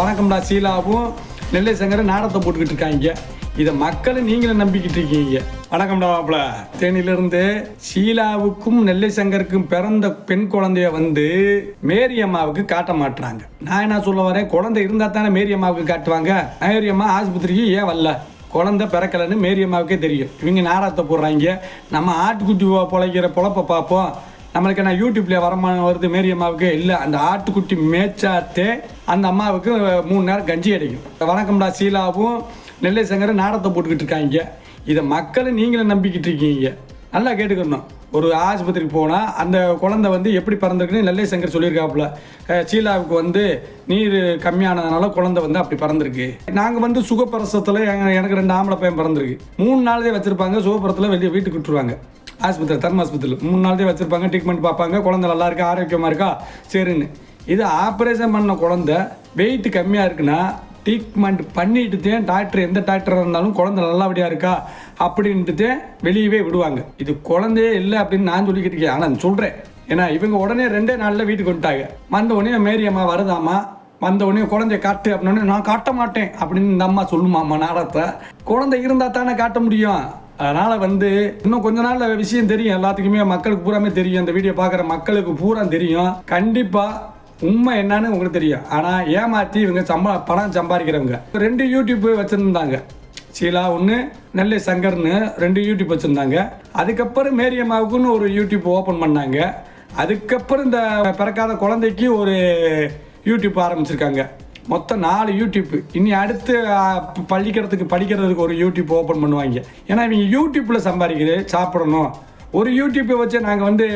வணக்கம்டா சீலாவும் நெல்லை சங்கரும் நாடத்தை போட்டுக்கிட்டு இருக்காங்க. இதை மக்களை நீங்களும் நம்பிக்கிட்டு இருக்கீங்க. வணக்கம்டா மாப்பிள. தேனியிலிருந்து ஷீலாவுக்கும் நெல்லை சங்கருக்கும் பிறந்த பெண் குழந்தைய வந்து மேரி அம்மாவுக்கு காட்ட மாட்டுறாங்க நான் என்ன சொல்ல வரேன்? குழந்தை இருந்தா தானே மேரி அம்மாவுக்கு காட்டுவாங்க. மேரி அம்மா ஆஸ்பத்திரிக்கு ஏன் வரல? குழந்தை பிறக்கலன்னு மேரி அம்மாவுக்கே தெரியும். இவங்க நாடகத்தை போடுறாங்க. நம்ம ஆட்டுக்குட்டி பொழைக்கிற பொழப்பை பார்ப்போம். நம்மளுக்கு நான் யூடியூப்ல வருமானம் வருது மேரி அம்மாவுக்கு இல்லை. அந்த ஆட்டுக்குட்டி மேய்ச்சாத்தே அந்த அம்மாவுக்கு மூணு நேரம் கஞ்சி கிடைக்கும் வணக்கம்டா சீலாவும் நெல்லை சங்கரும் நாடகத்தை போட்டுக்கிட்டு இருக்காங்க. இதை மக்களை நீங்களும் நம்பிக்கிட்டு இருக்கீங்க. நல்லா கேட்டுக்கணும். ஒரு ஆஸ்பத்திரிக்கு போனால் அந்த குழந்தை வந்து எப்படி பிறந்திருக்குன்னு நெல்லை சங்கர் சொல்லியிருக்காப்புல. சீலாவுக்கு வந்து நீர் கம்மியானதுனால குழந்தை வந்து அப்படி பிறந்திருக்கு. நாங்கள் வந்து சுகப்பிரசத்தில் எனக்கு ரெண்டு ஆம்பளை பையன் பிறந்திருக்கு. மூணு நாளே வச்சுருப்பாங்க சுகப்பிரத்தில் வெளியே வீட்டுக்கு விட்டுருவாங்க. ஆஸ்பத்திரி தர்ம ஆஸ்பத்திரியில். மூணு நாள் தான் வச்சுருப்பாங்க ட்ரீட்மெண்ட் பார்ப்பாங்க குழந்தை நல்லா இருக்கா ஆரோக்கியமாக இருக்கா? சரின்னு. இது ஆப்ரேஷன் பண்ண குழந்தை வெயிட் கம்மியாக இருக்குன்னா ட்ரீட்மெண்ட் பண்ணிட்டு தான் டாக்டர் எந்த டாக்டராக இருந்தாலும் குழந்தை நல்லபடியாக இருக்கா அப்படின்ட்டு தான் வெளியவே விடுவாங்க. இது குழந்தையே இல்லை அப்படின்னு நான் சொல்லிக்கிட்டு இருக்கேன். ஆனால் சொல்கிறேன் ஏன்னா இவங்க உடனே ரெண்டே நாளில் வீட்டுக்கு வந்துட்டாங்க. வந்த உடனே மேரி அம்மா வருதாம்மா? வந்த உடனே குழந்தைய காட்டு அப்படின்னோடனே நான் காட்ட மாட்டேன் அப்படின்னு இந்த அம்மா சொல்லுமாம்மா நாடகத்தை. குழந்தை இருந்தால் தானே காட்ட முடியும். அதனால் வந்து இன்னும் கொஞ்ச நாள் விஷயம் தெரியும். எல்லாத்துக்குமே மக்களுக்கு பூராமே தெரியும். இந்த வீடியோ பார்க்குற மக்களுக்கு பூரா தெரியும். கண்டிப்பாக உண்மை என்னன்னு உங்களுக்கு தெரியும். ஆனால் ஏமாற்றி இவங்க சம்பா பணம் சம்பாதிக்கிறவங்க. ரெண்டு யூடியூப் வச்சுருந்தாங்க. சீலா ஒன்று நெல்லை சங்கர்னு ரெண்டு யூடியூப் வச்சுருந்தாங்க. அதுக்கப்புறம் மேரியம்மாவுக்குன்னு ஒரு யூடியூப் ஓப்பன் பண்ணாங்க. அதுக்கப்புறம் இந்த பிறக்காத குழந்தைக்கு ஒரு யூடியூப் ஆரம்பிச்சிருக்காங்க. மொத்தம் நாலு யூடியூப் இனி அடுத்து பள்ளிக்கிறதுக்கு படிக்கிறதுக்கு ஒரு யூடியூப் ஓப்பன் பண்ணுவாங்க. ஏன்னா இவங்க யூடியூப்பில் சம்பாதிக்கிறது சாப்பிடணும். ஒரு யூடியூப்பை வச்சு நாங்கள் வந்து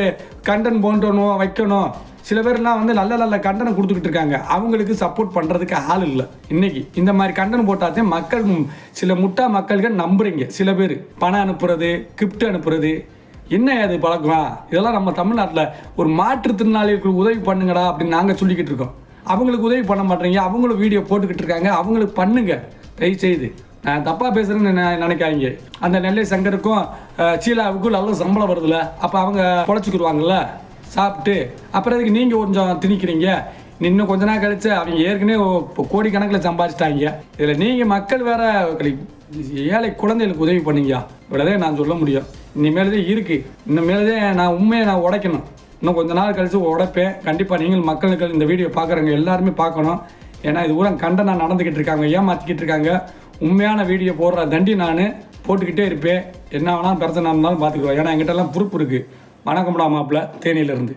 கண்டன் போன்றணும் வைக்கணும். சில பேர்லாம் வந்து நல்ல நல்ல கண்டனை கொடுத்துக்கிட்டு இருக்காங்க. அவங்களுக்கு சப்போர்ட் பண்ணுறதுக்கு ஆள் இல்லை. இன்னைக்கு இந்த மாதிரி கண்டனம் போட்டாதே மக்கள் சில முட்டா மக்கள்கள் நம்புறீங்க. சில பேர் பணம் அனுப்புறது கிஃப்ட் அனுப்புறது. என்ன அது பழக்கம்? இதெல்லாம் நம்ம தமிழ்நாட்டில் ஒரு மாற்றுத்திறனாளிகளுக்கு உதவி பண்ணுங்கடா அப்படின்னு நாங்கள் சொல்லிக்கிட்டு இருக்கோம். அவங்களுக்கு உதவி பண்ண மாட்டேங்க அவங்களும் வீடியோ போட்டுக்கிட்டு இருக்காங்க அவங்களுக்கு பண்ணுங்க. தயவு செய்து நான் தப்பாக பேசுகிறேன்னு நெ- நினைக்காதீங்க. அந்த நெல்லை சங்கருக்கும் சீலாவுக்கும் நல்ல சம்பளம் வருதுல்ல அப்போ அவங்க பொழைச்சிக்கிடுவாங்கல்ல சாப்பிட்டு அப்புறம் அதுக்கு நீங்கள் கொஞ்சம் திணிக்கிறீங்க? இன்னும் கொஞ்ச நாள் கழிச்சு அவங்க ஏற்கனவே இப்போ கோடிக்கணக்கில் சம்பாதிச்சிட்டாங்க இதில் நீங்கள் மக்கள் வேற ஏழை குழந்தைகளுக்கு உதவி பண்ணீங்க. இவ்வளோதான் நான் சொல்ல முடியும். இனிமேல் தான் இருக்குது இனிமேல் தான் நான் உண்மையை நான் உடைக்கணும். இன்னும் கொஞ்ச நாள் கழித்து உடைப்பேன். கண்டிப்பாக நீங்கள் மக்களுக்கு இந்த வீடியோ பார்க்குறவங்க எல்லாருமே பார்க்கணும். ஏன்னா இது கூட நான் நடந்துக்கிட்டு இருக்காங்க ஏமாற்றிக்கிட்டு இருக்காங்க. உண்மையான வீடியோ போடுற தண்டி நான் போட்டுக்கிட்டே இருப்பேன். என்ன வேணாலும் பிரச்சனை இருந்தாலும் பார்த்துக்குவேன் ஏன்னா எங்கிட்டலாம் பொறுப்பு இருக்குது வணக்கம்டா மாப்பிள்ள. தேனியிலேருந்து.